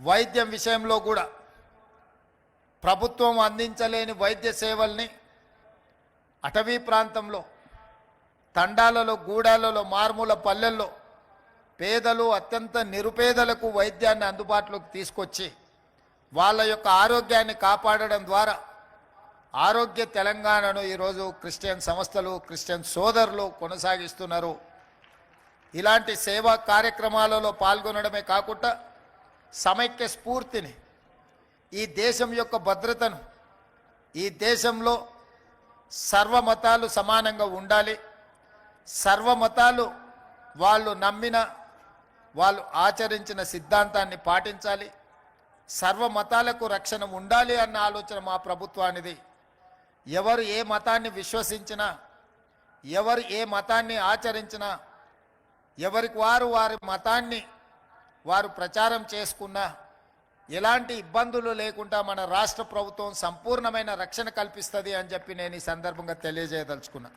వైద్యం విషయంలో కూడా ప్రభుత్వం అందించలేని వైద్య సేవల్ని అటవీ ప్రాంతంలో తండాలలో గూడాలలో మారుమూల పల్లెల్లో పేదలు అత్యంత నిరుపేదలకు వైద్యాన్ని అందుబాటులోకి తీసుకొచ్చి వాళ్ళ యొక్క ఆరోగ్యాన్ని కాపాడడం ద్వారా ఆరోగ్య తెలంగాణను ఈరోజు క్రిస్టియన్ సంస్థలు క్రిస్టియన్ సోదరులు కొనసాగిస్తున్నారు. ఇలాంటి సేవా కార్యక్రమాలలో పాల్గొనడమే కాకుండా సమైక్య స్ఫూర్తిని ఈ దేశం యొక్క భద్రతను ఈ దేశంలో సర్వమతాలు సమానంగా ఉండాలి. సర్వమతాలు వాళ్ళు నమ్మిన వాళ్ళు ఆచరించిన సిద్ధాంతాన్ని పాటించాలి. సర్వ మతాలకు రక్షణ ఉండాలి అన్న ఆలోచన మా ప్రభుత్వానిది. ఎవరు ఏ మతాన్ని విశ్వసించినా ఎవరు ఏ మతాన్ని ఆచరించినా ఎవరికి వారు వారి మతాన్ని వారు ప్రచారం చేసుకున్నా ఎలాంటి ఇబ్బందులు లేకుండా మన రాష్ట్ర ప్రభుత్వం సంపూర్ణమైన రక్షణ కల్పిస్తుంది అని చెప్పి నేను ఈ సందర్భంగా తెలియజేయదలుచుకున్నా.